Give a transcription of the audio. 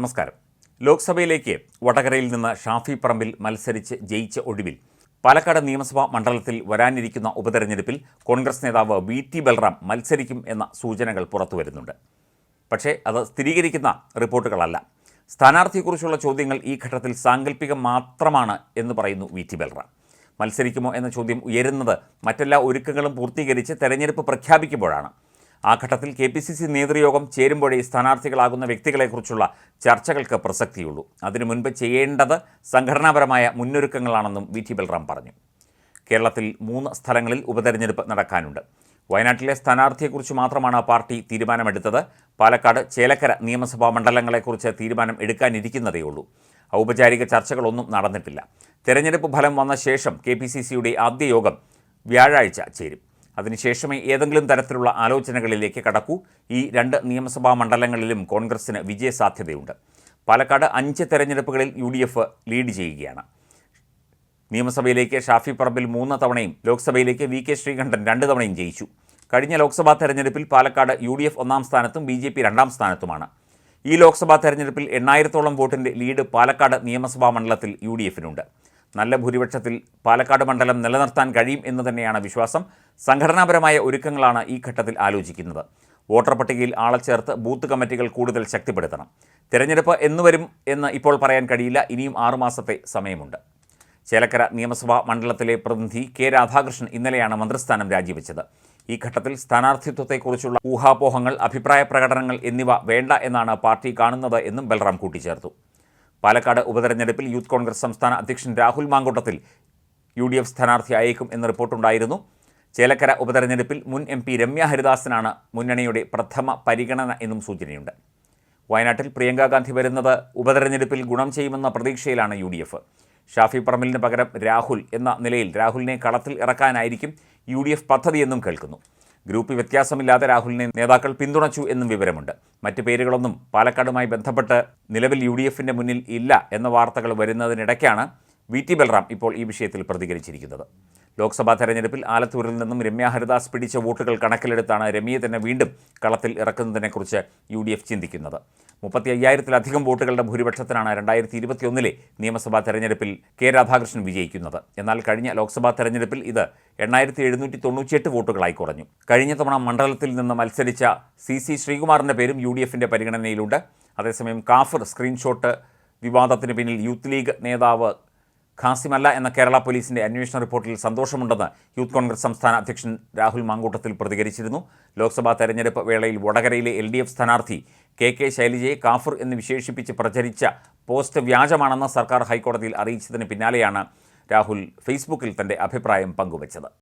നമസ്കാരം. ലോക്സഭയിലേക്ക് വടകരയിൽ നിന്ന് ഷാഫി പറമ്പിൽ മത്സരിച്ച് ജയിച്ച ഒടുവിൽ പാലക്കാട് നിയമസഭാ മണ്ഡലത്തിൽ വരാനിരിക്കുന്ന ഉപതെരഞ്ഞെടുപ്പിൽ കോൺഗ്രസ് നേതാവ് വി ടി ബൽറാം മത്സരിക്കും എന്ന സൂചനകൾ പുറത്തുവരുന്നുണ്ട് പക്ഷേ അത് സ്ഥിരീകരിക്കുന്ന റിപ്പോർട്ടുകളല്ല. സ്ഥാനാർത്ഥിയെക്കുറിച്ചുള്ള ചോദ്യങ്ങൾ ഈ ഘട്ടത്തിൽ സാങ്കല്പികം മാത്രമാണ് എന്ന് പറയുന്നു വി ടി ബൽറാം. മത്സരിക്കുമോ എന്ന ചോദ്യം ഉയരുന്നത് മറ്റെല്ലാ ഒരുക്കങ്ങളും പൂർത്തീകരിച്ച് തെരഞ്ഞെടുപ്പ് പ്രഖ്യാപിക്കുമ്പോഴാണ്. ആ ഘട്ടത്തിൽ കെ പി സി സി നേതൃയോഗം ചേരുമ്പോഴേ സ്ഥാനാർത്ഥികളാകുന്ന വ്യക്തികളെക്കുറിച്ചുള്ള ചർച്ചകൾക്ക് പ്രസക്തിയുള്ളൂ. അതിനു മുൻപ് ചെയ്യേണ്ടത് സംഘടനാപരമായ മുന്നൊരുക്കങ്ങളാണെന്നും വി ടി ബൽറാം പറഞ്ഞു. കേരളത്തിൽ മൂന്ന് സ്ഥലങ്ങളിൽ ഉപതെരഞ്ഞെടുപ്പ് നടക്കാനുണ്ട്. വയനാട്ടിലെ സ്ഥാനാർത്ഥിയെക്കുറിച്ച് മാത്രമാണ് പാർട്ടി തീരുമാനമെടുത്തത്. പാലക്കാട് ചേലക്കര നിയമസഭാ മണ്ഡലങ്ങളെക്കുറിച്ച് തീരുമാനം എടുക്കാനിരിക്കുന്നതേയുള്ളൂ ഔപചാരിക ചർച്ചകളൊന്നും നടന്നിട്ടില്ല. തെരഞ്ഞെടുപ്പ് ഫലം വന്ന ശേഷം കെ പി സി സിയുടെ ആദ്യ യോഗം വ്യാഴാഴ്ച ചേരും. അതിനുശേഷമേ ഏതെങ്കിലും തരത്തിലുള്ള ആലോചനകളിലേക്ക് കടക്കൂ. ഈ രണ്ട് നിയമസഭാ മണ്ഡലങ്ങളിലും കോൺഗ്രസിന് വിജയസാധ്യതയുണ്ട്. പാലക്കാട് അഞ്ച് തെരഞ്ഞെടുപ്പുകളിൽ യു ലീഡ് ചെയ്യുകയാണ്. നിയമസഭയിലേക്ക് ഷാഫി പറമ്പിൽ മൂന്ന് തവണയും ലോക്സഭയിലേക്ക് വി കെ ശ്രീകണ്ഠൻ രണ്ട് തവണയും ജയിച്ചു. കഴിഞ്ഞ ലോക്സഭാ തെരഞ്ഞെടുപ്പിൽ പാലക്കാട് യു ഡി എഫ് ഒന്നാം സ്ഥാനത്തും ബി ജെ പി രണ്ടാം സ്ഥാനത്തുമാണ്. ഈ ലോക്സഭാ തെരഞ്ഞെടുപ്പിൽ എണ്ണായിരത്തോളം വോട്ടിന്റെ ലീഡ് പാലക്കാട് നിയമസഭാ മണ്ഡലത്തിൽ യു ഡി എഫിനുണ്ട് നല്ല ഭൂരിപക്ഷത്തിൽ പാലക്കാട് മണ്ഡലം നിലനിർത്താൻ കഴിയും എന്ന് തന്നെയാണ് വിശ്വാസം. സംഘടനാപരമായ ഒരുക്കങ്ങളാണ് ഈ ഘട്ടത്തിൽ ആലോചിക്കുന്നത്. വോട്ടർ പട്ടികയിൽ ആളെ ചേർത്ത് ബൂത്ത് കമ്മിറ്റികൾ കൂടുതൽ ശക്തിപ്പെടുത്തണം. തിരഞ്ഞെടുപ്പ് എന്നുവരും എന്ന് ഇപ്പോൾ പറയാൻ കഴിയില്ല. ഇനിയും ആറുമാസത്തെ സമയമുണ്ട്. ചേലക്കര നിയമസഭാ മണ്ഡലത്തിലെ പ്രതിനിധി കെ രാധാകൃഷ്ണൻ ഇന്നലെയാണ് മന്ത്രിസ്ഥാനം രാജിവെച്ചത്. ഈ ഘട്ടത്തിൽ സ്ഥാനാർത്ഥിത്വത്തെക്കുറിച്ചുള്ള ഊഹാപോഹങ്ങൾ അഭിപ്രായ പ്രകടനങ്ങൾ എന്നിവ വേണ്ട എന്നാണ് പാർട്ടി കാണുന്നത് എന്നും ബൽറാം കൂട്ടിച്ചേർത്തു. പാലക്കാട് ഉപതെരഞ്ഞെടുപ്പിൽ യൂത്ത് കോൺഗ്രസ് സംസ്ഥാന അധ്യക്ഷൻ Rahul Mamkootathil U D F സ്ഥാനാർത്ഥി അയക്കും എന്ന റിപ്പോർട്ടുണ്ടായിരുന്നു. ചേലക്കര ഉപതെരഞ്ഞെടുപ്പിൽ മുൻ എം പി രമ്യ ഹരിദാസനാണ് മുന്നണിയുടെ പ്രഥമ പരിഗണന എന്നും സൂചനയുണ്ട്. വയനാട്ടിൽ പ്രിയങ്ക ഗാന്ധി വരുന്നത് ഉപതെരഞ്ഞെടുപ്പിൽ ഗുണം ചെയ്യുമെന്ന പ്രതീക്ഷയിലാണ് യു ഡി എഫ്. ഷാഫി പറമ്പലിന് പകരം രാഹുൽ എന്ന നിലയിൽ രാഹുലിനെ കളത്തിൽ ഇറക്കാനായിരിക്കും യു ഡി എഫ് പദ്ധതിയെന്നും കേൾക്കുന്നു. ഗ്രൂപ്പ് വ്യത്യാസമില്ലാതെ രാഹുലിനെ നേതാക്കൾ പിന്തുണച്ചു എന്നും വിവരമുണ്ട്. മറ്റ് പേരുകളൊന്നും പാലക്കാടുമായി ബന്ധപ്പെട്ട് നിലവിൽ യു ഡി എഫിന്റെ മുന്നിൽ ഇല്ല എന്ന വാർത്തകൾ വരുന്നതിനിടയ്ക്കാണ് വി ടി ബൽറാം ഇപ്പോൾ ഈ വിഷയത്തിൽ പ്രതികരിച്ചിരിക്കുന്നത്. ലോക്സഭാ തെരഞ്ഞെടുപ്പിൽ ആലത്തൂരിൽ നിന്നും രമ്യ ഹരിദാസ് പിടിച്ച വോട്ടുകൾ കണക്കിലെടുത്താണ് രമ്യയെ തന്നെ വീണ്ടും കളത്തിൽ ഇറക്കുന്നതിനെക്കുറിച്ച് യു ഡി എഫ് ചിന്തിക്കുന്നത്. മുപ്പത്തി അയ്യായിരത്തിലധികം വോട്ടുകളുടെ ഭൂരിപക്ഷത്തിനാണ് രണ്ടായിരത്തി ഇരുപത്തിയൊന്നിലെ നിയമസഭാ തെരഞ്ഞെടുപ്പിൽ കെ രാധാകൃഷ്ണൻ വിജയിക്കുന്നത്. എന്നാൽ കഴിഞ്ഞ ലോക്സഭാ തെരഞ്ഞെടുപ്പിൽ ഇത് എണ്ണായിരത്തി എഴുന്നൂറ്റി തൊണ്ണൂറ്റിയെട്ട് വോട്ടുകളായി കുറഞ്ഞു. കഴിഞ്ഞ തവണ മണ്ഡലത്തിൽ നിന്ന് മത്സരിച്ച സി സി ശ്രീകുമാറിന്റെ പേരും യു ഡി എഫിന്റെ പരിഗണനയിലുണ്ട്. അതേസമയം കാഫർ സ്ക്രീൻഷോട്ട് വിവാദത്തിന് പിന്നിൽ യൂത്ത് ലീഗ് നേതാവ് ഖാസിമല്ല എന്ന കേരള പോലീസിന്റെ അന്വേഷണ റിപ്പോർട്ടിൽ സന്തോഷമുണ്ടെന്ന് യൂത്ത് കോൺഗ്രസ് സംസ്ഥാന അധ്യക്ഷൻ രാഹുൽ മാങ്കൂട്ടത്തിൽ പ്രതികരിച്ചിരുന്നു. ലോക്സഭാ തെരഞ്ഞെടുപ്പ് വേളയിൽ വടകരയിലെ എൽ ഡി എഫ് സ്ഥാനാർത്ഥി കെ കെ ശൈലജയെ കാഫർ എന്ന് വിശേഷിപ്പിച്ച് പ്രചരിച്ച പോസ്റ്റ് വ്യാജമാണെന്ന് സർക്കാർ ഹൈക്കോടതിയിൽ അറിയിച്ചതിന് പിന്നാലെയാണ് രാഹുൽ ഫേസ്ബുക്കിൽ തന്റെ അഭിപ്രായം പങ്കുവച്ചത്